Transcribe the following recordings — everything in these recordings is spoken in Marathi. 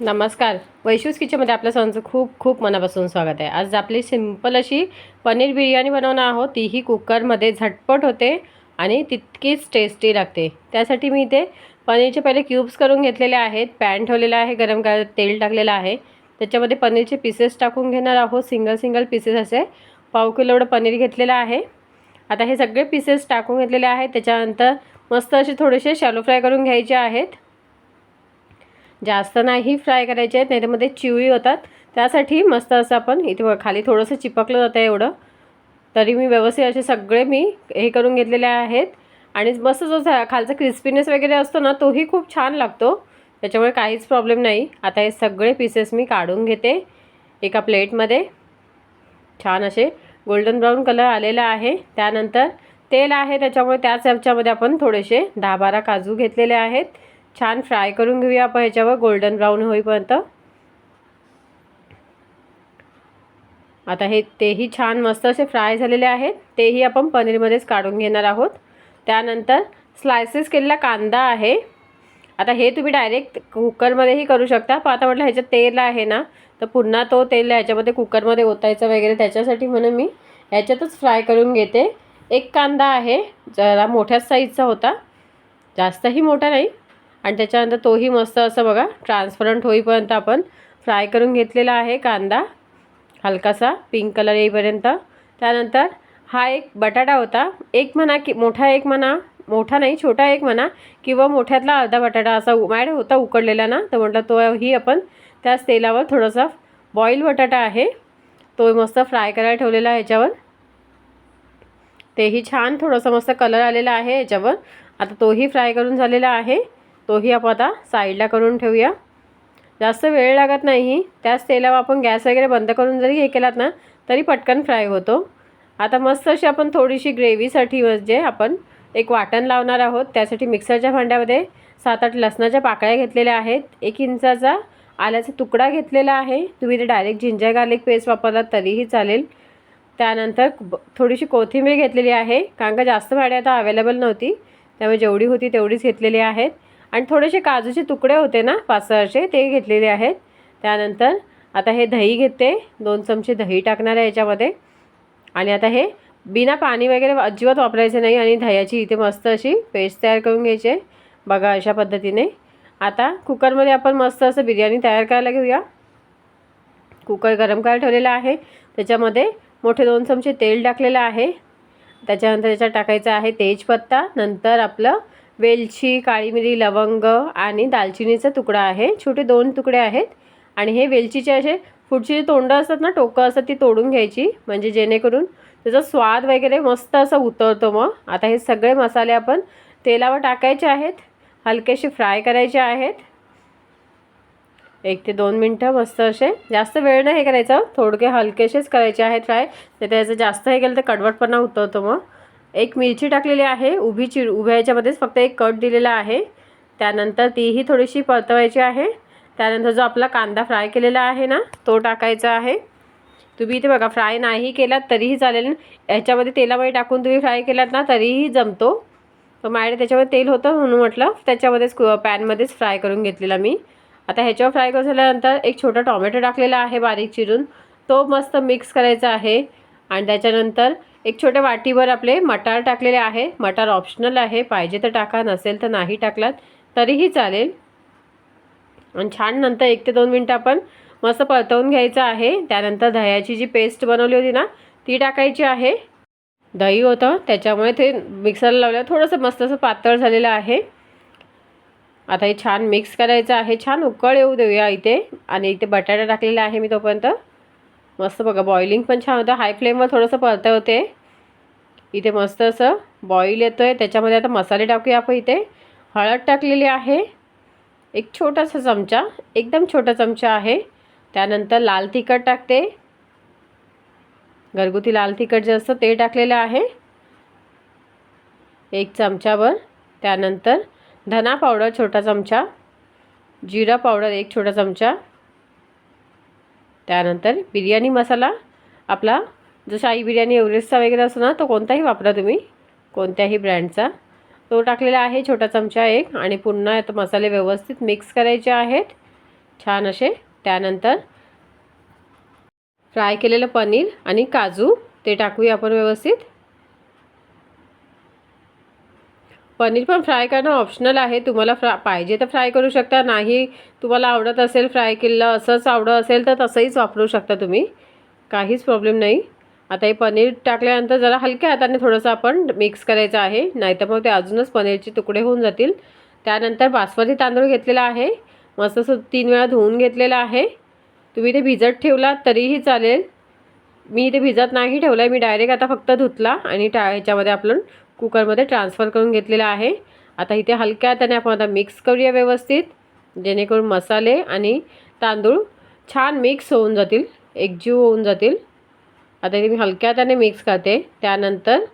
नमस्कार. वैशूस किचनमध्ये आपल्या सर्वांचं खूप खूप मनापासून स्वागत आहे. आज आपली सिंपल अशी पनीर बिर्याणी बनवणार आहोत. तीही कुकरमध्ये झटपट होते आणि तितकीच टेस्टी लागते. त्यासाठी मी इथे पनीरचे पहिले क्यूब्स करून घेतलेले आहेत. पॅन ठेवलेला आहे गरम करायला तेल टाकलेलं आहे. त्याच्यामध्ये पनीरचे पीसेस टाकून घेणार आहोत. सिंगल सिंगल पीसेस असे. पाव किलो एवढं पनीर घेतलेलं आहे. आता हे सगळे पीसेस टाकून घेतलेले आहेत. त्याच्यानंतर मस्त असे थोडेसे शॅलो फ्राय करून घ्यायचे आहेत. जास्त नाही फ्राय करायचे आहेत नाही त्यामध्ये चिवळी होतात. त्यासाठी मस्त असं आपण इथे खाली थोडंसं चिपकलं जातं एवढं. तरी मी व्यवस्थित असे सगळे मी हे करून घेतलेले आहेत. आणि मस्त जो खालचा क्रिस्पीनेस वगैरे असतो ना तोही खूप छान लागतो. त्याच्यामुळे काहीच प्रॉब्लेम नाही. आता हे सगळे पीसेस मी काढून घेते एका प्लेटमध्ये. छान असे गोल्डन ब्राऊन कलर आलेला आहे. त्यानंतर तेल आहे त्याच्यामुळे त्याच ह्याच्यामध्ये आपण थोडेसे दहा बारा काजू घेतलेले आहेत. छान फ्राय करून घेऊया आपण ह्याच्यावर गोल्डन ब्राऊन होईपर्यंत. आता हे तेही छान मस्त असे फ्राय झालेले आहेत. तेही आपण पनीरमध्येच काढून घेणार आहोत. त्यानंतर स्लायसेस केलेला कांदा आहे. आता हे तुम्ही डायरेक्ट कुकरमध्येही करू शकता. पण आता म्हटलं ह्याच्यात तेल आहे ना तर पुन्हा तो तेल ह्याच्यामध्ये कुकरमध्ये ओतायचं वगैरे त्याच्यासाठी म्हणून मी ह्याच्यातच फ्राय करून घेते. एक कांदा आहे जरा मोठ्या साईजचा होता. जास्तही मोठा नाही. आणि त्याच्यानंतर तोही मस्त असं बघा ट्रान्सपरंट होईपर्यंत आपण फ्राय करून घेतलेला आहे कांदा हलकासा पिंक कलर येईपर्यंत. त्यानंतर हा एक बटाटा होता. एक म्हणा की मोठा एक म्हणा मोठा नाही छोटा एक म्हणा किंवा मोठ्यातला अर्धा बटाटा असा उ- माझ्याकडे होता उकडलेला ना तर म्हटलं तोही आपण त्याच तेलावर थोडासा बॉईल बटाटा आहे. तो मस्त फ्राय करायला ठेवलेला आहे ह्याच्यावर. तेही छान थोडंसं मस्त कलर आलेला आहे याच्यावर आता तोही फ्राय करून झालेला आहे. तोही आपण आता साईडला करून ठेवूया. जास्त वेळ लागत नाही. त्याच तेलावर आपण गॅस वगैरे बंद करून जरी हे केलात ना तरी पटकन फ्राय होतो. आता मस्त अशी आपण थोडीशी ग्रेव्हीसाठी म्हणजे आपण एक वाटण लावणार आहोत. त्यासाठी मिक्सरच्या भांड्यामध्ये सात आठ लसणाच्या पाकळ्या घेतलेल्या आहेत. एक इंचाचा आल्याचा तुकडा घेतलेला आहे. तुम्ही ते डायरेक्ट जिंजर गार्लिक पेस्ट वापरलात तरीही चालेल. त्यानंतर ब- थोडीशी कोथिंबीर घेतलेली आहे. कारण का जास्त भाड्या आता अवेलेबल नव्हती. त्यामुळे जेवढी होती तेवढीच घेतलेली आहेत. आणि थोडेसे काजूचे तुकडे होते ना पाच सहाशे ते घेतलेले आहेत. त्यानंतर आता हे दही घेते. दोन चमचे दही टाकणार आहे याच्यामध्ये. आणि आता हे बिना पाणी वगैरे अजिबात वापरायचं नाही आणि दह्याची इथे मस्त अशी पेस्ट तयार करून घ्यायची. आहे बघा अशा पद्धतीने. आता कुकरमध्ये आपण मस्त असं बिर्याणी तयार करायला घेऊया. कुकर गरम करायला ठेवलेला आहे. त्याच्यामध्ये मोठे दोन चमचे तेल टाकलेलं आहे. त्याच्यानंतर त्याच्यात टाकायचं आहे तेजपत्ता. नंतर आपलं वेलची काळी मिरी लवंग आणि दालचिनीचा तुकडा आहे. छोटे दोन तुकडे आहेत आणि हे वेलचीचे असे पुढची जी तोंडं असतात ना टोकं असतात ती तोडून घ्यायची. म्हणजे जेणेकरून त्याचा स्वाद वगैरे मस्त असा उतरतो मग. आता हे सगळे मसाले आपण तेलावर टाकायचे आहेत. हलकेसे फ्राय करायचे आहेत. एक ते दोन मिनटं मस्त असे. जास्त वेळ नाही हे करायचं. थोडके हलकेसेच करायचे आहेत फ्राय. तर त्याचं जास्त हे केलं तर कडवटपणा उतरतो मग. एक मिरची टाकलेली आहे उभी चिर उभ्या याच्यामध्येच फक्त एक कट दिलेला आहे. त्यानंतर तीही थोडीशी परतवायची आहे. त्यानंतर जो आपला कांदा फ्राय केलेला आहे ना तो टाकायचा आहे. तुम्ही इथे बघा फ्राय नाही केलात तरीही चालेल. ह्याच्यामध्ये तेलामध्ये टाकून तुम्ही फ्राय केलात ना तरीही जमतो. तर माझ्याकडे त्याच्यामध्ये तेल होतं म्हणून म्हटलं त्याच्यामध्येच कु- पॅनमध्येच फ्राय करून घेतलेला मी. आता ह्याच्यावर फ्राय करून झाल्यानंतर एक छोटा टॉमॅटो टाकलेला आहे बारीक चिरून. तो मस्त मिक्स करायचा आहे. आणि त्याच्यानंतर एक छोट्या वाटीवर आपले मटार टाकलेले आहे. मटार ऑप्शनल आहे. पाहिजे तर टाका नसेल तर नाही टाकलात तरीही चालेल. आणि छान नंतर एक ते दोन मिनटं आपण मस्त परतवून घ्यायचं आहे. त्यानंतर दह्याची जी पेस्ट बनवली होती ना ती टाकायची आहे. दही होतं त्याच्यामुळे ते मिक्सरला लावल्यावर थोडंसं मस्त असं पातळ झालेलं आहे. आता हे छान मिक्स करायचं आहे. छान उकळ येऊ देऊया इथे. आणि इथे बटाटा टाकलेला आहे मी तोपर्यंत. मस्त बघा बॉइलिंग पण छान होतं. हाय फ्लेमवर थोडंसं परतवते. इथे मस्त असं बॉईल येतो आहे त्याच्यामध्ये आता मसाले टाकूया आपण इथे. हळद टाकलेली आहे. एक छोटासा चमचा एकदम छोटा चमचा आहे. त्यानंतर लाल तिखट टाकते. घरगुती लाल तिखट जे असतं ते टाकलेलं आहे. एक चमचाभर. त्यानंतर धना पावडर छोटा चमचा जिरा पावडर एक छोटा चमचा. त्यानंतर बिर्याणी मसाला आपला जसं आई बिर्याणी एव्हरेस्टचा वगैरे असतो ना तो कोणताही वापरा तुम्ही. कोणत्याही ब्रँडचा. तो टाकलेला आहे छोटा चमचा एक आणि पुन्हा आता मसाले व्यवस्थित मिक्स करायचे आहेत. छान असे. त्यानंतर फ्राय केलेलं पनीर आणि काजू ते टाकूया आपण व्यवस्थित. पनीर पण फ्राय करणं ऑप्शनल आहे. तुम्हाला फ्रा पाहिजे तर फ्राय करू शकता. नाही तुम्हाला आवडत असेल फ्राय केलेलं असंच आवडत असेल तर तसंहीच वापरू शकता तुम्ही. काहीच प्रॉब्लेम नाही. आता हे पनीर टाकल्यानंतर जरा हलक्या हाताने थोडंसं आपण मिक्स करायचं आहे. नाहीतर मग ते अजूनच पनीरचे तुकडे होऊन जातील. त्यानंतर बासमती तांदूळ घेतलेला आहे. मस्त असं तीन वेळा धुवून घेतलेला आहे. तुम्ही ते भिजत ठेवला तरीही चालेल. मी ते भिजत नाही ठेवलं आहे मी डायरेक्ट आता फक्त धुतला आणि टा ह्याच्यामध्ये आपण कुकरमध्ये ट्रान्सफर करून घेतलेला आहे. आता इथे हलक्या हाताने आपण आता मिक्स करूया व्यवस्थित. जेणेकरून मसाले आणि तांदूळ छान मिक्स होऊन जातील. एकजीव होऊन जातील. आता इथे मी हलक्या हाताने मिक्स करते. त्यानंतर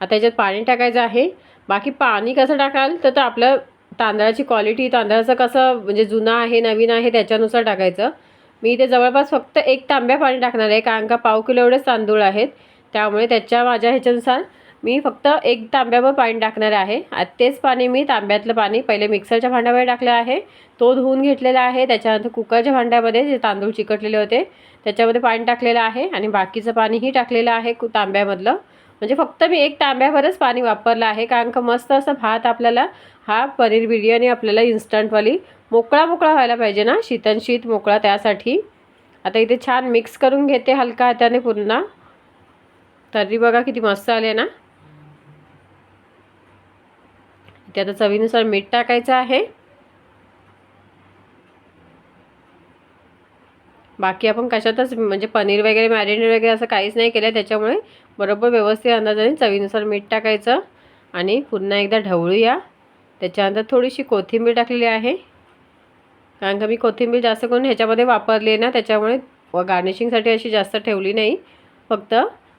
आता याच्यात पाणी टाकायचं आहे. बाकी पाणी कसं टाकाल? तर आपलं तांदळाची क्वालिटी तांदळाचं कसं म्हणजे जुनं आहे नवीन आहे त्याच्यानुसार टाकायचं. मी इथे जवळपास फक्त एक तांब्या पाणी टाकणार आहे कारण का पाव किलो एवढेच तांदूळ आहेत. त्यामुळे त्याच्या माझ्या ह्याच्यानुसार मी फक्त एक तांब्यावर पाणी टाकणार आहे. तेच पाणी मी तांब्यातलं पाणी पहिले मिक्सरच्या भांड्यामध्ये टाकलं आहे. तो धुवून घेतलेला आहे. त्याच्यानंतर कुकरच्या भांड्यामध्ये जे तांदूळ चिकटलेले होते त्याच्यामध्ये पाणी टाकलेलं आहे आणि बाकीचं पाणीही टाकलेलं आहे कु तांब्यामधलं. म्हणजे फक्त मी एक तांब्यावरच पाणी वापरलं आहे. कारण का मस्त असं भात आपल्याला हा पनीर बिर्याणी आपल्याला इन्स्टंटवाली मोकळा मोकळा व्हायला पाहिजे ना? शीतन शीत मोकळा त्यासाठी. आता इथे छान मिक्स करून घेते हलका हाताने पुन्हा तरी बघा किती मस्त आले ना? ते आता चवीनुसार मीठ टाकायचं आहे. बाकी आपण कशातच म्हणजे पनीर वगैरे मॅरिनेट वगैरे असं काहीच नाही केलं त्याच्यामुळे बरोबर व्यवस्थित अंदाजाने चवीनुसार मीठ टाकायचं. आणि पुन्हा एकदा ढवळूया. त्याच्यानंतर थोडीशी कोथिंबीर टाकलेली आहे. कारण का मी कोथिंबीर जास्त करून ह्याच्यामध्ये वापरली आहे ना त्याच्यामुळे गार्निशिंगसाठी अशी जास्त ठेवली नाही. फक्त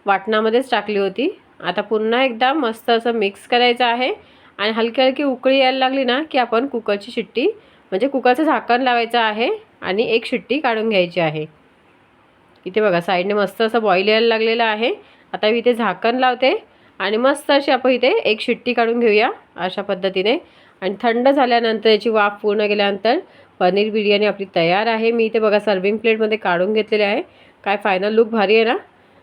वाटणामध्येच टाकली होती. आता पुन्हा एकदा मस्त असं मिक्स करायचं आहे. आणि हलकी हलकी उकळी यायला लागली ना की आपण कुकरची शिट्टी म्हणजे कुकरचं झाकण लावायचं आहे आणि एक शिट्टी काढून घ्यायची आहे. इथे बघा साईडने मस्त असं बॉईल यायला लागलेलं आहे. आता मी इथे झाकण लावते आणि मस्त अशी आपण इथे एक शिट्टी काढून घेऊया अशा पद्धतीने. आणि थंड झाल्यानंतर याची वाफ पूर्ण गेल्यानंतर पनीर बिर्याणी आपली तयार आहे. मी इथे बघा सर्विंग प्लेटमध्ये काढून घेतलेले आहे. काय फायनल लुक भारी आहे ना?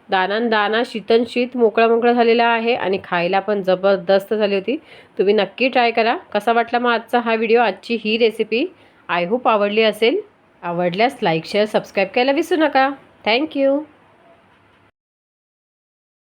दानान दाना शीतन शीत मोकळा मोकळा झालेला आहे आणि खायला पण जबरदस्त झाली होती. तुम्ही नक्की ट्राय करा. कसा वाटला मग आजचा हा व्हिडिओ? आजची ही रेसिपी आय होप आवडली असेल. आवडल्यास लाईक शेअर सबस्क्राईब करायला विसरू नका. थँक्यू